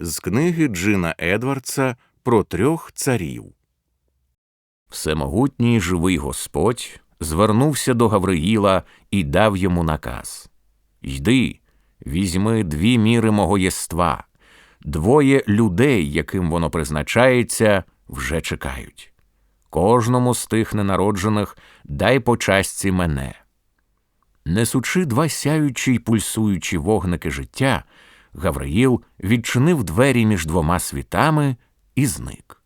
З книги Джина Едвардса про трьох царів. Всемогутній живий Господь звернувся до Гавриїла і дав йому наказ Йди, візьми дві міри мого єства. Двоє людей, яким воно призначається, вже чекають. Кожному з тих ненароджених дай по частці мене. Несучи два сяючі й пульсуючі вогники життя, Гавриїл відчинив двері між двома світами і зник.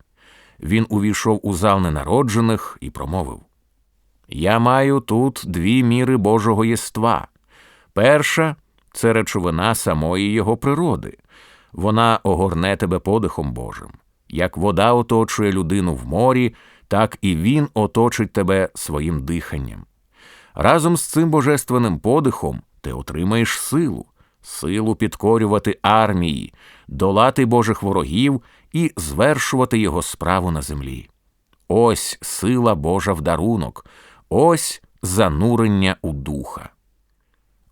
Він увійшов у зал ненароджених і промовив Я маю тут дві міри Божого єства. Перша це речовина самої його природи. Вона огорне тебе подихом Божим. Як вода оточує людину в морі, так і він оточить тебе своїм диханням. Разом з цим божественним подихом ти отримаєш силу, силу підкорювати армії, долати Божих ворогів і звершувати його справу на землі. Ось сила Божа в дарунок, ось занурення у духа.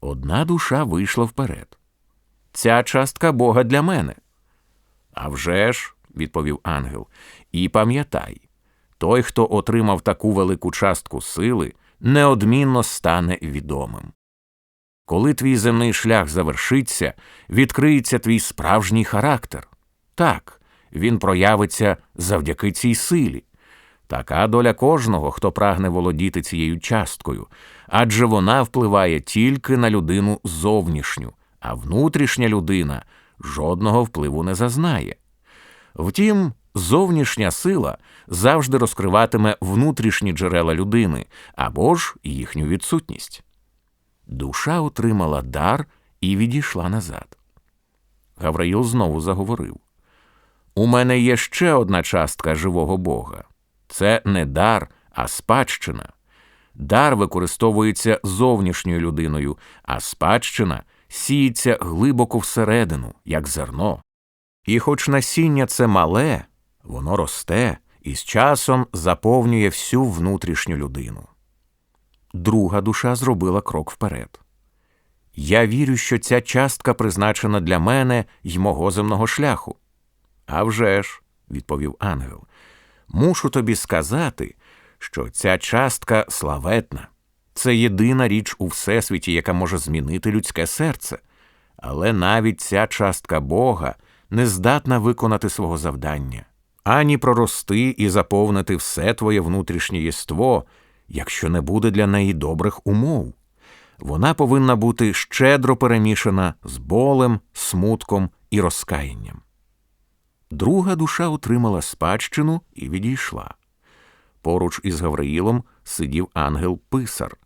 Одна душа вийшла вперед. Ця частка Бога для мене. «А вже ж», – відповів ангел, і пам'ятай, той, хто отримав таку велику частку сили, неодмінно стане відомим. Коли твій земний шлях завершиться, відкриється твій справжній характер. Так, він проявиться завдяки цій силі. Така доля кожного, хто прагне володіти цією часткою, адже вона впливає тільки на людину зовнішню, а внутрішня людина жодного впливу не зазнає. Втім, зовнішня сила завжди розкриватиме внутрішні джерела людини або ж їхню відсутність. Душа отримала дар і відійшла назад. Гавраїл знову заговорив У мене є ще одна частка живого Бога. Це не дар, а спадщина. Дар використовується зовнішньою людиною, а спадщина сіється глибоко всередину, як зерно. І хоч насіння це мале, воно росте і з часом заповнює всю внутрішню людину. Друга душа зробила крок вперед. Я вірю, що ця частка призначена для мене й мого земного шляху. «А вже ж», – відповів ангел, мушу тобі сказати, що ця частка славетна. Це єдина річ у всесвіті, яка може змінити людське серце. Але навіть ця частка Бога не здатна виконати свого завдання, ані прорости і заповнити все твоє внутрішнє єство, якщо не буде для неї добрих умов. Вона повинна бути щедро перемішана з болем, смутком і розкаянням. Друга душа отримала спадщину і відійшла. Поруч із Гавриїлом сидів ангел писар.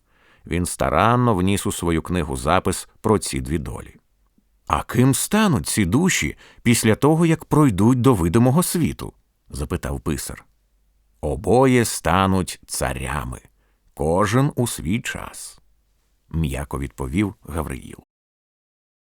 Він старанно вніс у свою книгу запис про ці дві долі. А ким стануть ці душі після того, як пройдуть до видимого світу? запитав писар. Обоє стануть царями, кожен у свій час, м'яко відповів Гавриїл.